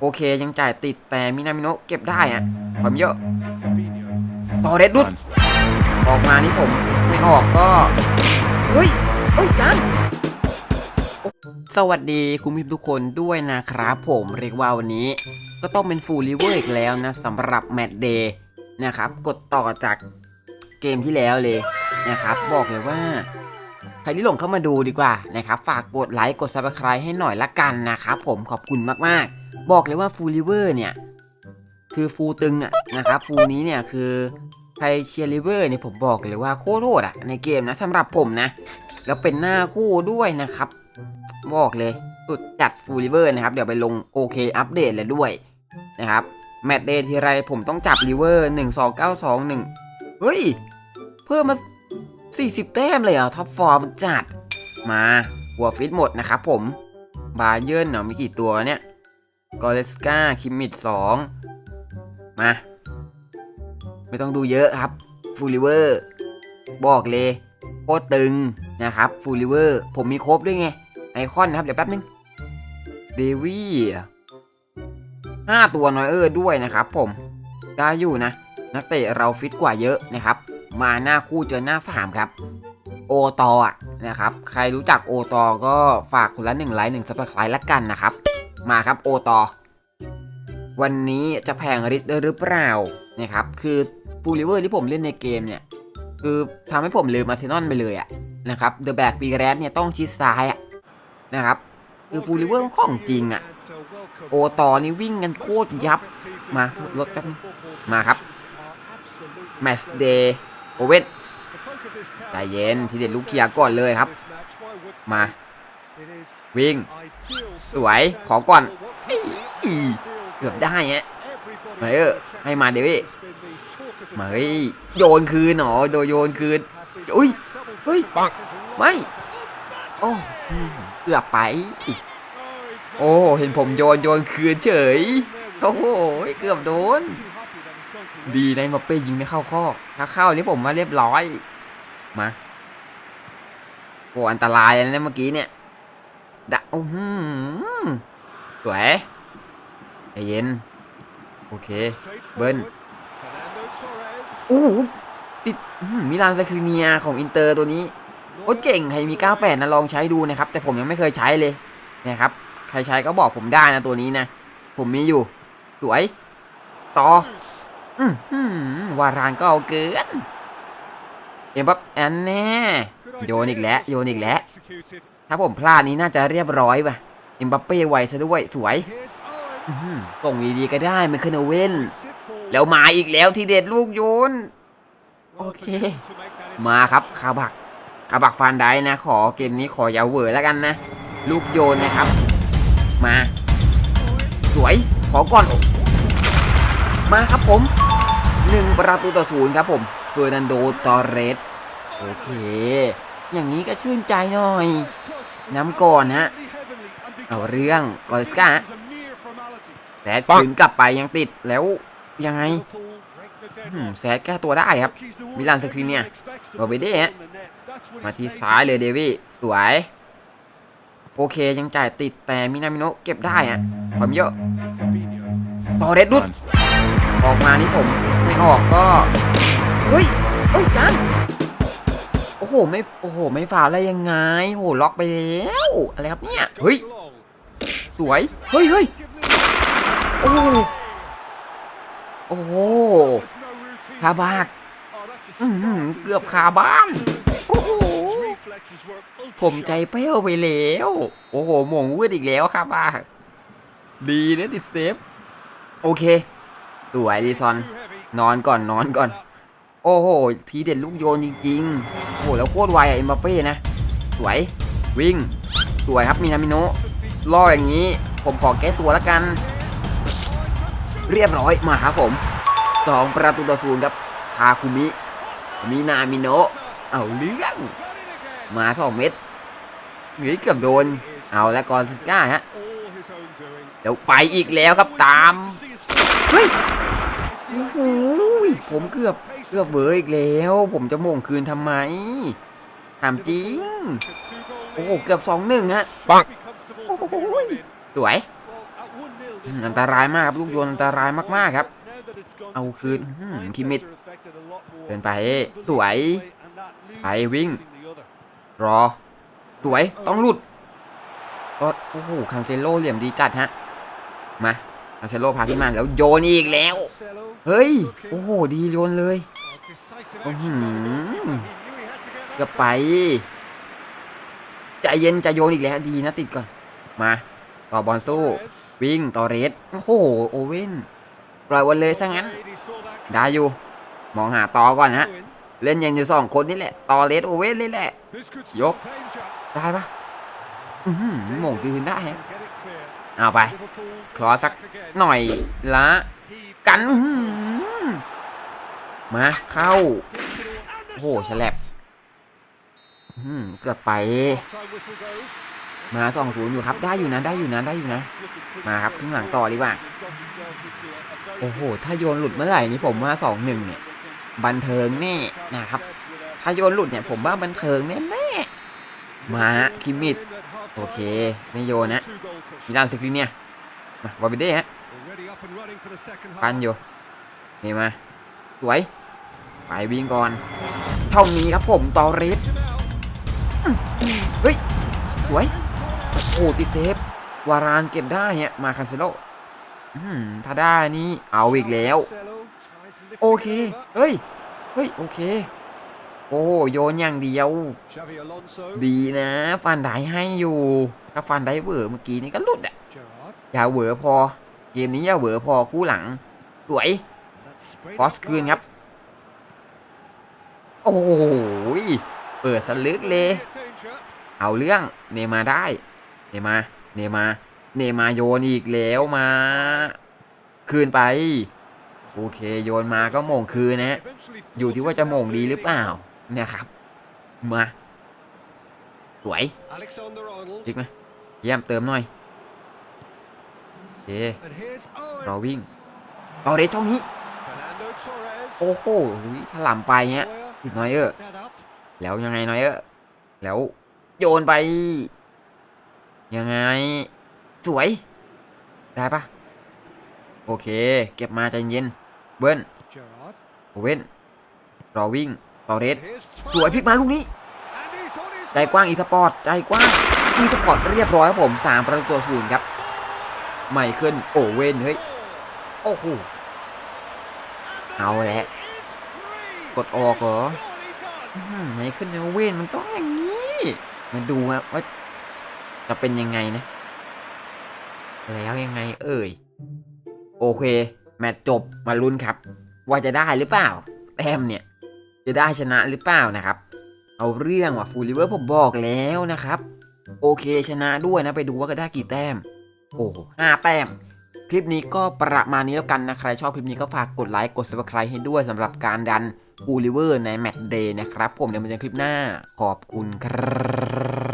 โอเคยังจ่ายติดแต่มินามิโนะเก็บได้อะความเยอะต่อเรดดุดออกมานี่ผมไม่ออกก็เฮ้ยเฮ้ยจานสวัสดีคุณผู้ชมทุกคนด้วยนะครับผมเรียกว่าวันนี้ ก็ต้องเป็นฟูลลิเวอร์อีกแล้วนะสำหรับแมตช์เดย์นะครับ กดต่อจากเกมที่แล้วเลยนะครับ บอกเลยว่าใครที่หลงเข้ามาดูดีกว่านะครับ ฝากกดไลค์กด subscribe ให้หน่อยละกันนะครับผมขอบคุณมากๆ บอกเลยว่าฟูลิเวอร์เนี่ย คือฟูตึงอะนะครับฟูนี้เนี่ยคือใครเชียร์ลิเวอร์เนี่ยผมบอกเลยว่าโคตรโหดอะในเกมนะสำหรับผมนะ แล้วเป็นหน้าคู่ด้วยนะครับ บอกเลยสุดจัดฟูลิเวอร์นะครับ เดี๋ยวไปลงโอเคอัปเดตเลยด้วยนะครับแมตช์เดย์ทีไรผมต้องจับลิเวอร์หนึ่งสองเก้าสองหนึ่งเฮ้ย เพิ่มมา40แต้มเลยเหรอะท็อปฟอร์มจัด มาหัวฟิตหมดนะครับผมบาเยิร์นเนาะมีกี่ตัวเนี่ย กอเลสกาคิมมิดสองมา ไม่ต้องดูเยอะครับฟูลิเวอร์บอกเลยโคตรตึงนะครับฟูลิเวอร์ผมมีครบด้วยไง ไอคอนนะครับ เดี๋ยวแป๊บนึงเดวี่ห้าตัวนอยเออร์ด้วยนะครับผม ได้อยู่นะ นักเตะเราฟิตกว่าเยอะนะครับ มาหน้าคู่เจอหน้าสามครับ โอตอะนะครับ ใครรู้จักโอตอก็ฝากคนละหนึ่งไลค์หนึ่งซับสไครต์ละกันนะครับ มาครับโอตอวันนี้จะแพงริดได้หรือเปล่านะครับ คือฟูลิเวอร์ที่ผมเล่นในเกมเนี่ย คือทำให้ผมลืมอาร์เซนอลไปเลยอะนะครับเดอะแบกปีแรดเนี่ยต้องชิดซ้ายอะนะครับ คือฟูลิเวอร์ของจริงอะโอตอนี่วิ่งกันโคตรยับมาลดแป๊บนึงมาครับแมตช์เดย์โอเว่นใจเย็นทีเด็ดลูกเคียร์ก่อนเลยครับ มา วิ่ง สวย ขอก่อนเกือบได้ฮะมาเออให้มาเดวี่มาเฮ้ยโยนคืนหนอโดยโยนคืนอุ้ยเฮ้ยปังไม่โอ้อืมเกือบไป โอ้เห็นผมโยนโยนคืนเฉยโอ้โหเกือบโดน ดีนะมาเป้ยิงไม่เข้าข้อถ้าเข้านี่ผมมาเรียบร้อยมาโอ้อันตรายนะเนี่ยเมื่อกี้เนี่ย โอ้โหสวยใจเย็น โอเค เบิ้ลโอ้โหติดมิลานซาคริเนียของอินเตอร์ตัวนี้โอ้เก่ง ใครมี 98 นะ ลองใช้ดูนะครับ แต่ผมยังไม่เคยใช้เลยนะครับ ใครใช้ก็บอกผมได้นะตัวนี้นะ ผมมีอยู่ สวย ต่อ อือหือวารานก็เอาเกิน เอ็มบับแอนแน่ โยนอีกแล้ว โยนอีกแล้ว ถ้าผมพลาดนี้น่าจะเรียบร้อยว่ะเอ็มบัปเป้ไวซะด้วยสวยส่งดีๆก็ได้ไมเคิลโอเว่นแล้วมาอีกแล้วทีเด็ดลูกโยน โอเค มาครับคาบักคาบักฟันได้นะ ขอเกมนี้ขอยาวเวอร์แล้วกันนะ ลูกโยนนะครับ มา สวยขอก่อน มาครับผมหนึ่งประตูต่อศูนย์ครับผมเฟอร์นันโดตอเรสโอเค อย่างนี้ก็ชื่นใจหน่อย น้ำก่อนฮะ เอาเรื่องกอริสกาฮะแต่คืนกลับไปยังติดแล้วยังไงอืมแซดแก้ตัวได้ครับมิลานสครีนเนี่ยโรเบเด้ฮะมาที่ซ้ายเลยเดวี่สวย โอเคยังจ่ายติดแต่มินามิโนะเก็บได้อะความเยอะต่อเรดดุดออกมานี่ผมไม่ออกก็ เฮ้ยเฮ้ยจาน โอ้โหไม่โอ้โหไม่ฝ่าอะไรยังไงโหล็อกไปแล้วอะไรครับเนี่ยเฮ้ยสวยเฮ้ยเฮ้ยโอ้โหโอ้โหคาบากอื้อหือเกือบคาบ้านโอ้โหผมใจเป้วไปแล้ว โอ้โหหม่งวืดอีกแล้วครับบ้าดีนะติดเซฟ โอเคสวยดีซอน นอนก่อนนอนก่อน โอ้โห ทีเด็ดลูกโยนจริงๆ โอ้โห แล้วโคตรไวอะเอ็มบัปเป้นะ สวย วิ่ง สวยครับมินามิโนะล่ออย่างนี้ ผมขอแก้ตัวแล้วกัน เรียบร้อยมาครับผมสองประตูต่อศูนย์ครับทาคุมิ มินามิโนะเอาเรื่องมาสองเม็ดหนีเกือบโดน เอาแล้วกอนซิสก้าฮะ เดี๋ยวไปอีกแล้วครับตาม เฮ้ยโอ้โห ผมเกือบเกือบเบอร์อีกแล้ว ผมจะโมงคืนทำไมถามจริง โอ้โหเกือบสองหนึ่งฮะปังโอ้โหสวยอืมอันตรายมากครับลูกโยนอันตรายมากๆครับ เอาคืนอืมคิมมิดเดินไป สวย ไปวิ่ง รอ สวยต้องหลุดก็โอ้โหคันเซโลเหลี่ยมดีจัดฮะ มาคันเซโลพาขึ้นมาแล้วโยนอีกแล้ว เฮ้ย โอ้โห ดีโยนเลยอื้อหือเกือบไป ใจเย็นใจโยนอีกแล้วดีนะติดก่อน มา ต่อบอลสู้ วิ่งต่อเรส โอ้โห โอเว่นปล่อยวันเลยซะงั้น ได้อยู่ มองหาต่อก่อนฮะ เล่นยังอยู่สองคนนี่แหละ ต่อเรสโอเว่นเลยแหละ ยก ได้ปะอือหือหม่งคืนได้ฮะเอาไป คลอสักหน่อยละ กันมาเข้า โอ้โหฉลับอื้อหือเกือบไป มาสองศูนย์อยู่ครับ ได้อยู่นะ ได้อยู่นะ ได้อยู่นะ มาครับครึ่งหลังต่อดีกว่า โอ้โห ถ้าโยนหลุดเมื่อไหร่นี่ผมว่าสองหนึ่งเนี่ย บันเทิงแน่นะครับ ถ้าโยนหลุดเนี่ยผมว่าบันเทิงแน่แน่ๆมาคิมมิดโอเค ไม่โยนนะมิลานสกรีเนี่ย มาวาบิเด้ฮะ ปันอยู่นี่มาสวยไปวิ่งก่อน เท่านี้ครับผมตอเรสเฮ้ยสวยโอ้โหติดเซฟ วารานเก็บได้ฮะมาคันเซโลอืมถ้าได้นี่เอาอีกแล้ว โอเคเฮ้ยเฮ้ยโอเค โอ้โยนอย่างเดียว ดีนะฟันได้ให้อยู่ ถ้าฟันได้เวอร์เมื่อกี้นี่ก็หลุดอะอย่าเหวอพอ เกมนี้อย่าเหวอพอคู่หลัง สวยพอสคืนครับ โอ้โหยเปิดสลึกเลย เอาเรื่องเนมาได้ เนมา เนมา เนมาโยนอีกแล้วมา คืนไป โอเคโยนมาก็โมงคืนนะ อยู่ที่ว่าจะโมงดีหรือเปล่า เนี่ยครับ มา สวยจิกไหมเยี่ยมเติมหน่อยโอ เครอวิ่งรอเรสช่องนี้ โอ้โหถล่ำไปฮะติดน้อยเออแล้วยังไงน้อยเออแล้วโยนไป ยังไง สวย ได้ปะโอเค เก็บมาใจเย็น เบิ้ลโอเว่นรอวิ่งต่อเรสสวยพลิกมาลูกนี้ ใจกว้างอีสปอร์ต ใจกว้างอีสปอร์ตเรียบร้อยครับผมสามประตูต่อศูนย์ครับ ไม่ขึ้นโอเว่นเฮ้ย โอ้โห เอาแหละ กดออกเหรออื้อหือไม่ขึ้นโอเว่นมันต้องอย่างนี้ มาดูครับว่าจะเป็นยังไงนะ แล้วยังไงเอ่ย โอเค แมตช์จบมาลุ้นครับ ว่าจะได้หรือเปล่า แต้มเนี่ย จะได้ชนะหรือเปล่านะครับ เอาเรื่องว่ะฟูลิเวอร์ผมบอกแล้วนะครับ โอเคชนะด้วยนะ ไปดูว่าก็ได้กี่แต้ม โอ้ห้าแต้ม คลิปนี้ก็ประมาณนี้แล้วกันนะ ใครชอบคลิปนี้ก็ฝากกดไลค์ กด subscribe ให้ด้วยสำหรับการดันอูลิเวอร์ในแมตช์เดย์นะครับ ผมเดี๋ยวมาเจอคลิปหน้า ขอบคุณครับ